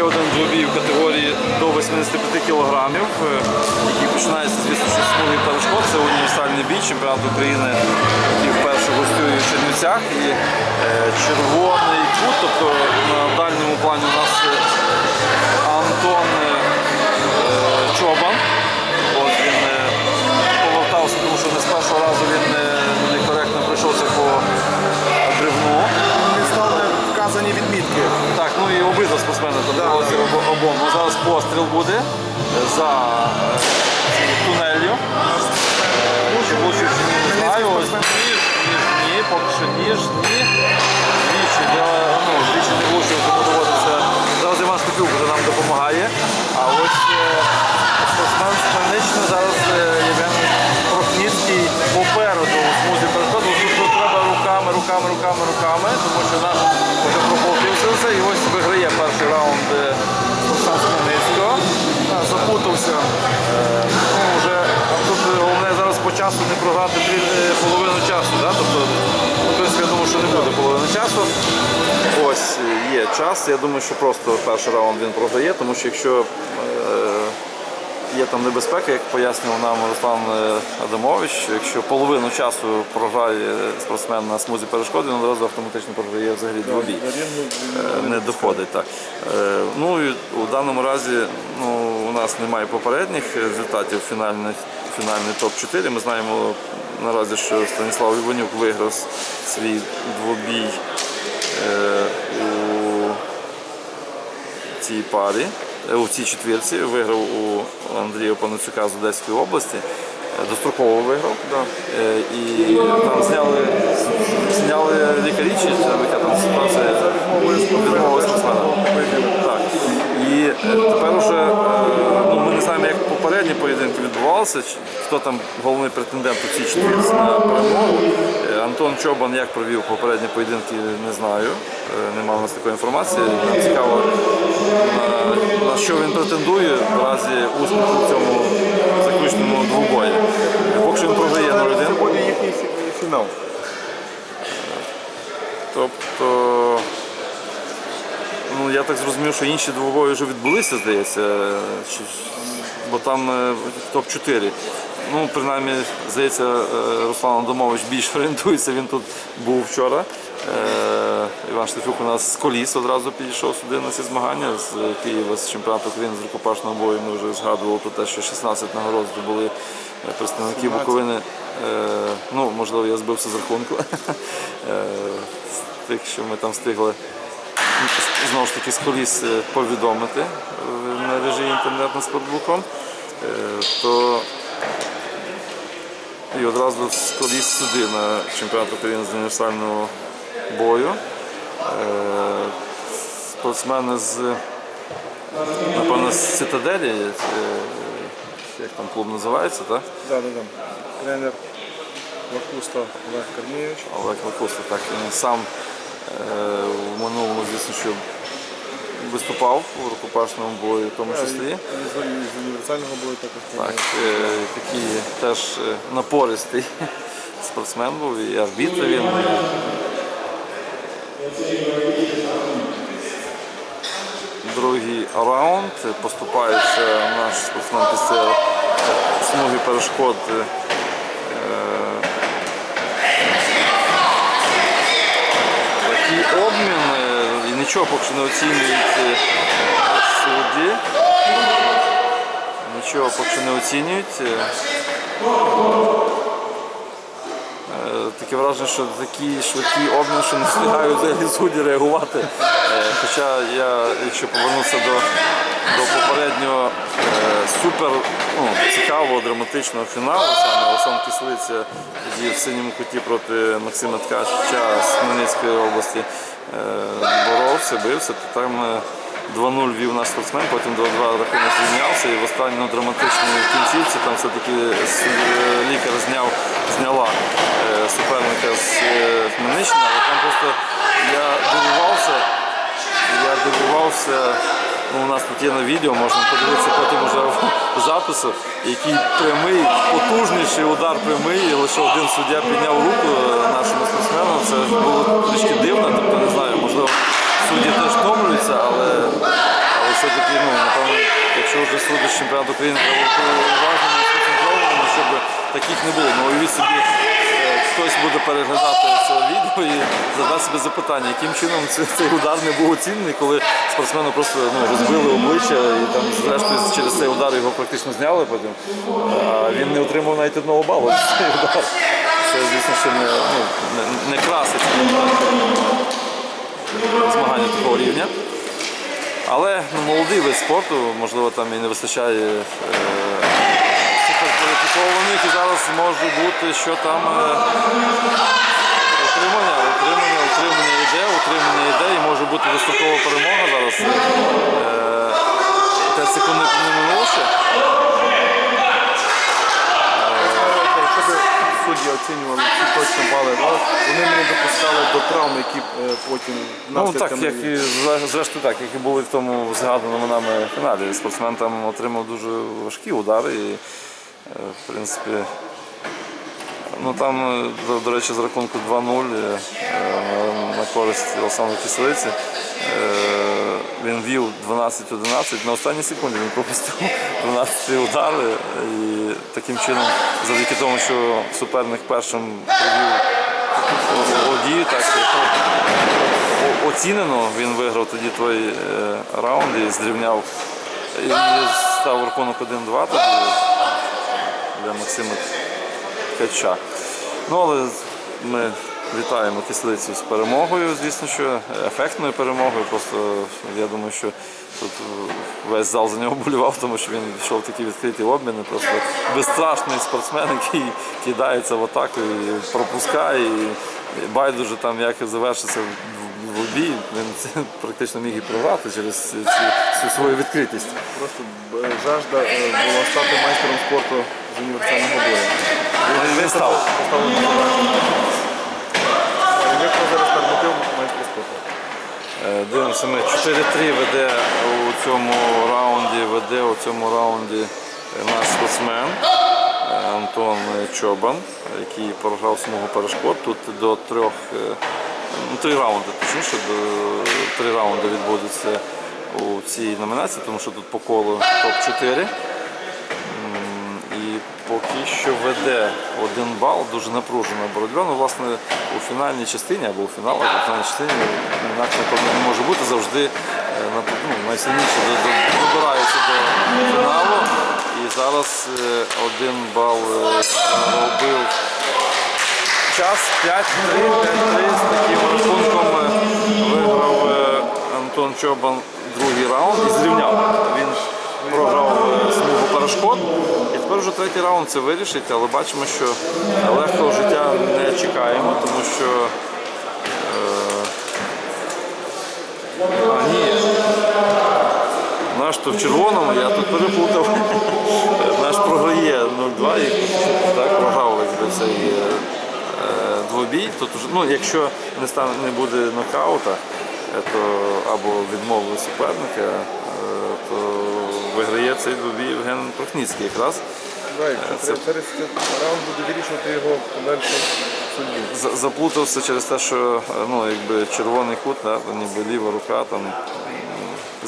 ще один двобій в категорії до 85 кілограмів, е, який починається, звісно, з смуги перешкод. Це універсальний бій, чемпіонат України, який вперше гостює в Чернівцях. І е, червоний кут, тобто на дальньому плані у нас Антон е, Чобан. От він повертався, тому що не з першого разу постріл буде за е, тунелью. Е, Чи влучив, не знаю. Ніж, ніж, ні, поки що ніж, ні. Двічі, ну, двічі не влучив, тому доводиться. Зараз Іван Штефюк вже нам допомагає. А ось спортсмен з зараз е, Євген Прохніцький попереду у смузі перешкоду. Тут треба руками, руками, руками, руками, тому що наш вже прополтився і ось виграє перший раунд е, спортсмен з Хмельницького. Да, запутався. Ну, вже тут е, головне зараз по часу не програти е, половину часу. Да? Тобто, в принципі, я думаю, що не буде половини часу. Ось е, є час. Я думаю, що просто перший раунд він програє, тому що якщо е, є там небезпека, як пояснював нам Руслан е, Адамович, якщо половину часу програє спортсмен на смузі перешкоди, він одразу автоматично програє взагалі двобій. Е, Не доходить так. Е, Ну і у даному разі ну, у нас немає попередніх результатів фінальних, фінальний топ-4. Ми знаємо наразі, що Станіслав Іванюк виграв свій двобій е, у цій парі, е, у цій четвірці. Виграв у Андрія Панацюка з Одеської області. Е, Достроково виграв. Е, І там зняли, зняли лікарі, чи там яка там ситуація спортсмена. Так. І е, тепер уже е, ну, ми не знаємо, як попередні поєдинки відбувалися, хто там головний претендент у цій четвірці на перемогу. Е, Антон Чобан як провів попередні поєдинки, не знаю. Немає у нас такої інформації. Нам цікаво, на, на що він претендує в разі успіху в цьому заключному двобої. Поки що він програє 0-1. Буде їхній фінал. Тобто, ну я так зрозумів, що інші двобої вже відбулися, здається, чи- бо там е, топ-4. Ну, принаймні, здається, е, Руслан Адамович більш орієнтується, він тут був вчора. Е, Іван Штефюк у нас з коліс одразу підійшов сюди на ці змагання з Києва з чемпіонату України з рукопашного бою. Ми вже згадували про те, що 16 нагород здобули представники Буковини. Е, Ну, можливо, я збився з рахунку. Тих, що ми там встигли знову ж таки з коліс е, повідомити е, в мережі інтернет на спортбуком, е, то і одразу з коліс сюди на чемпіонат України з універсального бою. Е, Спортсмени з напевно з цитаделі, е, як там клуб називається, так? Да, да, да. Тренер Лакуста Олег Корнієвич. Олег Лакуста, так він сам е, в минулому, звісно, що виступав у рукопашному бою, в тому числі. І з, універсального бою також. Так, е, такий теж е, напористий спортсмен був і арбітр він. Другий раунд. Поступається наш спортсмен після смуги перешкод. е, Такий обмін е, і нічого поки що не оцінюють судді. Нічого поки що не оцінюють. Таке враження, що такий швидкий обмін, що не встигають взагалі судді реагувати. Е, Хоча я, якщо повернутися до, до попереднього е, супер ну, цікавого драматичного фіналу, саме Олександр Кислиця тоді в синьому куті проти Максима Ткача з Хмельницької області е, боровся, бився, то там 2-0 вів наш спортсмен, потім 2-2 рахунок звільнявся і в останньому драматичній кінцівці там все-таки е, лікар зняв, зняла е, суперника з е, Хмельниччини, але там просто я дивувався, я дивувався, ну, у нас тут є на відео, можна подивитися потім вже в запису, який прямий, потужніший удар прямий, і лише один суддя підняв руку нашому спортсмену. Це було трішки дивно, тобто не знаю, можливо, судді теж втомлюються, але, але чемпіонат України треба бути уважними сконцентрованими, щоб таких не було. Ну, уявіть собі, е, хтось буде переглядати це відео і задати собі запитання, яким чином цей, удар не був оцінений, коли спортсмену просто ну, розбили обличчя і там зрештою через цей удар його практично зняли потім. А він не отримав навіть одного балу. Це, звісно, що не, ну, не, не красить змагання такого рівня. Але ну, молодий вид спорту, можливо, там і не вистачає е, і зараз може бути, що там е, утримання, утримання, утримання йде, утримання йде і може бути дострокова перемога зараз. Е, 5 секунд не не минуло ще. Якщо б судді оцінювали ці точно бали, да, вони не допускали до травм, які е, потім Ну так, як і зрештою так, як і були в тому згаданому нами фіналі. Спортсмен там отримав дуже важкі удари і, е, в принципі, ну там, е, до, до речі, з рахунку 2-0 е, на користь Олександру Киселиці. Він вів 12-11, на останній секунді він пропустив 12 удари і таким чином, завдяки тому, що суперник першим провів одію, так оцінено. Він виграв тоді той е, раунд і зрівняв і став рахунок 1-2 тоді для Максима Ткача. Ну, але ми вітаємо кислицю з перемогою, звісно, що ефектною перемогою. Просто я думаю, що тут весь зал за нього болював, тому що він йшов такі відкриті обміни. Просто безстрашний спортсмен, який кидається в атаку і пропускає. І байдуже там як завершиться в- в бій, він практично міг і програти через цю свою відкритість. просто е, жажда е, була стати майстером спорту з універсального бою. Він став. Поставили на задачу. Е, Як ви зараз норматив майстра спорту? Дивимося, ми 4-3 веде у цьому раунді, веде у цьому раунді наш спортсмен е, Антон Чобан, який програв смугу перешкод. Тут до трьох, е, ну, три раунди, точніше, три раунди відбудуться у цій номінації, тому що тут по колу топ-4. Поки що веде один бал, дуже напружена боротьба. Ну, власне, у фінальній частині або у фіналах, у фінальній частині інакше не може бути. Завжди е, ну, до- добираються до фіналу. І зараз е, один бал е, робив час 5-3, 5-3 з таким рахунком виграв Антон Чобан другий раунд і зрівняв. Він програв перешкод. І тепер вже третій раунд це вирішить, але бачимо, що легкого життя не чекаємо, тому що. Е, а, ні. Наш то в червоному, я тут переплутав. Наш програє 0-2 і так програв якби, цей е, е, двобій. Тут ну, якщо не стане не буде нокаута, е, то або відмови суперника, то виграє цей двобій Євген Прохніцький якраз. Да, якщо Це- треба- зараз цей раунд буде вирішувати його подальшу суддю. За- Заплутався через те, що е, ну, якби червоний кут, да, то ніби ліва рука там м,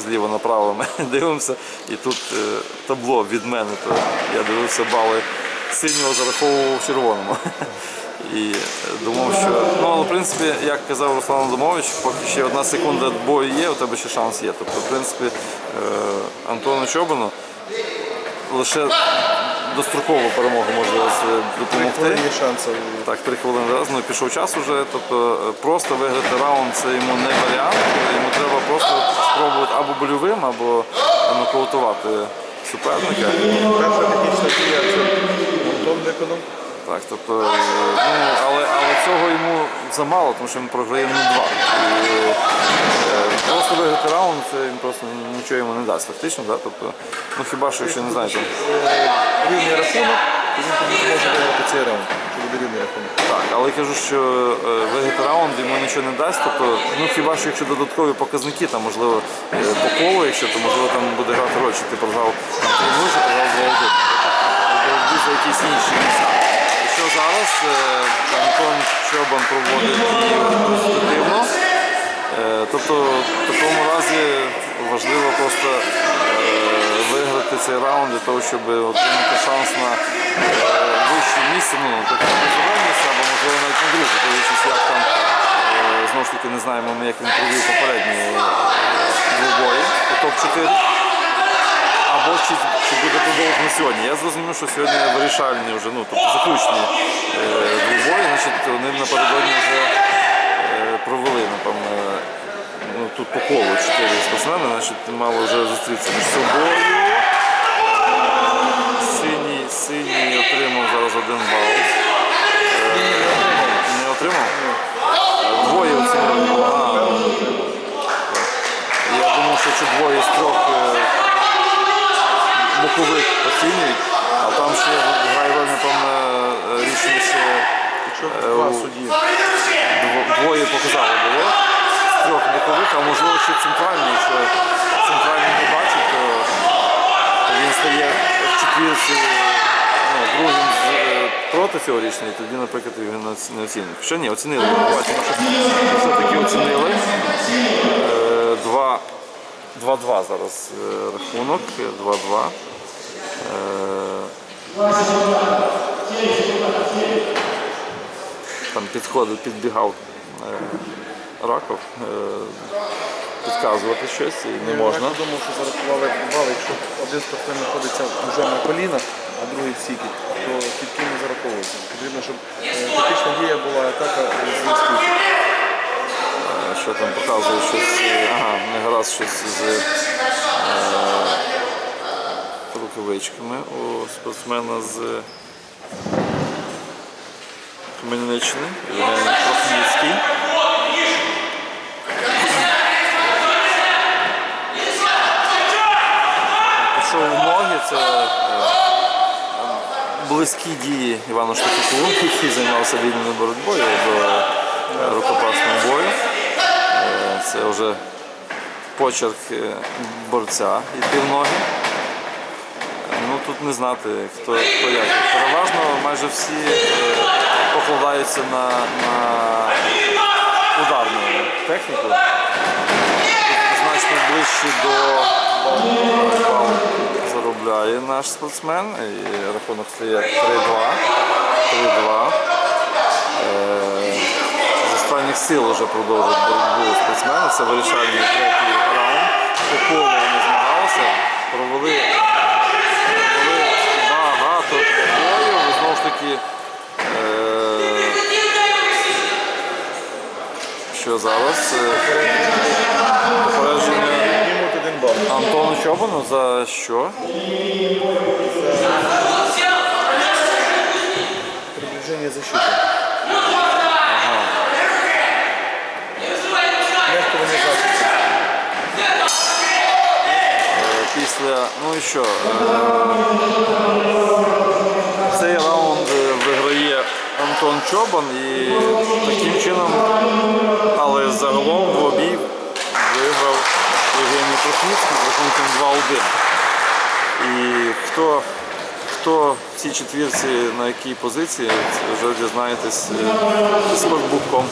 зліва направо ми дивимося. І тут е, табло від мене, то я дивився бали синього зараховував червоному. І думав, що ну, але, в принципі, як казав Руслан Адамович, поки ще одна секунда бою є, у тебе ще шанс є. Тобто, в принципі, е, Антону Чобану лише дострокову перемогу може е, допомогти. Так, три хвилини раз, ну пішов час уже. Тобто е, просто виграти раунд це йому не варіант. Йому треба просто спробувати або больовим, або нокаутувати суперника. Перша технічна дія це Антон виконав. Так, тобто, е, ну, але, але цього йому замало, тому що він програє 0-2. І, е, просто виграти раунд, він просто нічого йому не дасть фактично. Да? Тобто, ну хіба що, якщо не знаю, там, Е, Рівний рахунок, то він зможе виграти цей раунд. Так, але я кажу, що виграти раунд йому нічого не дасть. Тобто, ну хіба що якщо додаткові показники, там можливо по колу, якщо то можливо там буде грати роль, чи ти програв там 3 чи програв 2 Боротьбі за якісь інші місця. І що зараз е, Антон Чобан проводить результативно. Е, Тобто в такому разі важливо просто е, виграти цей раунд для того, щоб отримати шанс на вище місце, ну, таке місце, або можливо навіть на друге, дивлячись, як там, знову ж таки, не знаємо, ми, як він провів попередні двобої по топ-4. Чи, чи буде продовжено сьогодні. Я зрозумів, що сьогодні вирішальні вже, ну, тобто заключні е, двобої, значить вони напередодні вже е, провели, напевно, ну, тут по колу чотири спортсмени, значить мало вже зустрітися між собою. Синій, синій отримав зараз один бал. Е, не отримав? Двоє оцінили. Я думав, що це двоє з трьох бокових оцінюють, а там ще грає е, рішення, що Е, два судді. двоє показали було з трьох бокових, а можливо ще центральний, якщо центральний не бачить, то він стає в ну, другим е, проти цього тоді, наприклад, його не оці- не оцінюють. Що ні, оцінили. Ми бачимо, що все-таки оцінили. Е, 2-2 зараз е, рахунок, 2-2. Е, Там підходив, підбігав е, Раков е, підказувати щось і не можна. Я думав, що зарахували бали, якщо один спортсмен знаходиться вже на колінах, а другий в сіті, то кітки не зараховуються. Потрібно, щоб тактична дія була атака з. Е, Що там показує щось, ага, не гаразд щось з рукавичками у спортсмена з Хмельниччини, Євгеній Прохніцький. Пішов ноги, це е, близькі дії Івану Штатюку, який займався вільною боротьбою до е, рукопашного бою. Е, Це вже почерк е, борця йти в ноги. Тут не знати, хто, хто як. Переважно майже всі е, покладаються на, на ударну техніку. Значно ближче до заробляє наш спортсмен. І рахунок стає 3-2. 3-2. Е, З останніх сил вже продовжують боротьбу спортсмени. Це вирішальний третій раунд. По колу вони змагалися, провели таки, е, що зараз? Е, Попередження. Антону Чобану за що? Приближення защити. Нехтування. Е, Після, ну і що? Антон Чобан і таким чином, але загалом в обій виграв Євгеній Прохніцький з рахунком 2-1. І хто, хто в цій четвірці на якій позиції, це вже дізнаєтесь е, з спортбуком.